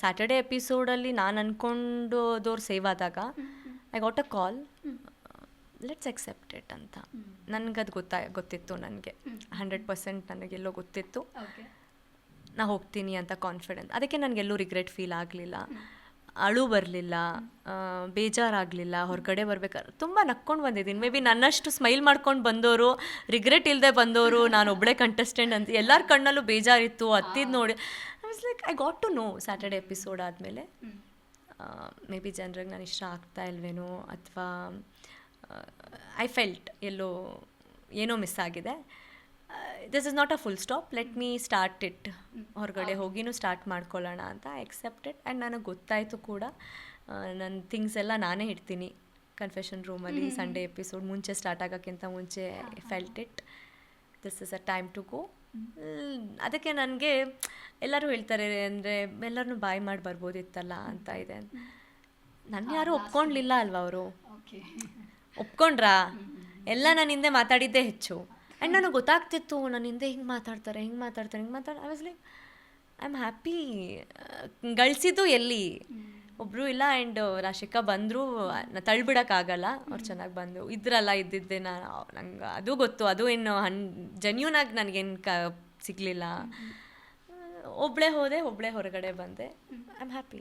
Saturday ಎಪಿಸೋಡಲ್ಲಿ ನಾನು ಅಂದ್ಕೊಂಡೋದವ್ರು ಸೇವ್ ಆದಾಗ I got a call let's accept it ಅಂತ. ನನಗದು ಗೊತ್ತಾ ಗೊತ್ತಿತ್ತು ನನಗೆ. ಹಂಡ್ರೆಡ್ ಪರ್ಸೆಂಟ್ ನನಗೆಲ್ಲೋ ಗೊತ್ತಿತ್ತು. ನಾ ಹೋಗ್ತೀನಿ ಅಂತ ಕಾನ್ಫಿಡೆನ್ಸ್ ಅದಕ್ಕೆ ನನಗೆಲ್ಲೂ ರಿಗ್ರೆಟ್ ಫೀಲ್ ಆಗಲಿಲ್ಲ. ಅಳು ಬರಲಿಲ್ಲ. ಬೇಜಾರಾಗಲಿಲ್ಲ. ಹೊರಗಡೆ ಬರ್ಬೇಕಾದ್ರೆ ತುಂಬ ನಕ್ಕೊಂಡು ಬಂದಿದ್ದೀನಿ. ಮೇ ಬಿ ನನ್ನಷ್ಟು ಸ್ಮೈಲ್ ಮಾಡ್ಕೊಂಡು ಬಂದವರು ರಿಗ್ರೆಟ್ ಇಲ್ಲದೆ ಬಂದವರು ನಾನು ಒಬ್ಬಳೇ ಕಂಟೆಸ್ಟೆಂಟ್ ಅಂತ ಎಲ್ಲರ ಕಣ್ಣಲ್ಲೂ ಬೇಜಾರಿತ್ತು. ಅತ್ತಿದ್ದು ನೋಡಿ. Was like I got to know Saturday episode ಆದಮೇಲೆ. ಮೇ ಬಿ ಜನರಿಗೆ ನಾನು ಇಷ್ಟ ಆಗ್ತಾ ಇಲ್ವೇನೋ ಅಥವಾ ಐ ಫೆಲ್ಟ್ ಎಲ್ಲೋ ಏನೋ ಮಿಸ್ ಆಗಿದೆ. This is not a full stop let me start it ಹೊರಗಡೆ ಹೋಗಿನೂ ಸ್ಟಾರ್ಟ್ ಮಾಡ್ಕೊಳ್ಳೋಣ ಅಂತ ಎಕ್ಸೆಪ್ಟೆಡ್ ಆ್ಯಂಡ್ ನನಗೆ ಗೊತ್ತಾಯಿತು ಕೂಡ ನನ್ನ ಥಿಂಗ್ಸ್ ಎಲ್ಲ ನಾನೇ ಇಡ್ತೀನಿ. ಕನ್ಫೆಷನ್ ರೂಮಲ್ಲಿ ಸಂಡೇ ಎಪಿಸೋಡ್ ಮುಂಚೆ ಸ್ಟಾರ್ಟ್ ಆಗೋಕ್ಕಿಂತ ಮುಂಚೆ felt it this is a time to go ಅದಕ್ಕೆ ನನಗೆ ಎಲ್ಲರೂ ಹೇಳ್ತಾರೆ ಅಂದರೆ ಎಲ್ಲರನ್ನೂ ಬಾಯ್ ಮಾಡಿ ಬರ್ಬೋದಿತ್ತಲ್ಲ ಅಂತ ಇದೆ ನನ್ನ ಯಾರೂ ಒಪ್ಕೊಂಡ್ಲಿಲ್ಲ ಅಲ್ವಾ ಅವರು? ಒಪ್ಕೊಂಡ್ರಾ? ಎಲ್ಲ ನಾನು ಹಿಂದೆ ಮಾತಾಡಿದ್ದೇ ಹೆಚ್ಚು. ಆ್ಯಂಡ್ ನನಗೆ ಗೊತ್ತಾಗ್ತಿತ್ತು ನಾನು ಹಿಂದೆ ಹಿಂಗೆ ಮಾತಾಡ್ತಾರೆ ಹಿಂಗೆ ಮಾತಾಡ್ತಾರೆ ಹಿಂಗೆ ಮಾತಾಡ I was like I am happy ಗಳಿಸಿದ್ದು ಎಲ್ಲಿ? ಒಬ್ಬರು ಇಲ್ಲ ಆ್ಯಂಡ್ ರಾಶಿಕಾ ಬಂದರು ಆಗಲ್ಲ ಅವ್ರು ಚೆನ್ನಾಗಿ ಬಂದು ಇದ್ರಲ್ಲ ಇದ್ದಿದ್ದೆ ನಾನು ನಂಗೆ ಅದು ಗೊತ್ತು. ಅದು ಏನು ಹನ್ ಜೆನ್ಯೂನಾಗಿ ನನಗೇನು ಕ ಸಿಗಲಿಲ್ಲ. ಒಬ್ಬಳೇ ಹೋದೆ ಒಬ್ಬಳೇ ಹೊರಗಡೆ ಬಂದೆ. I am happy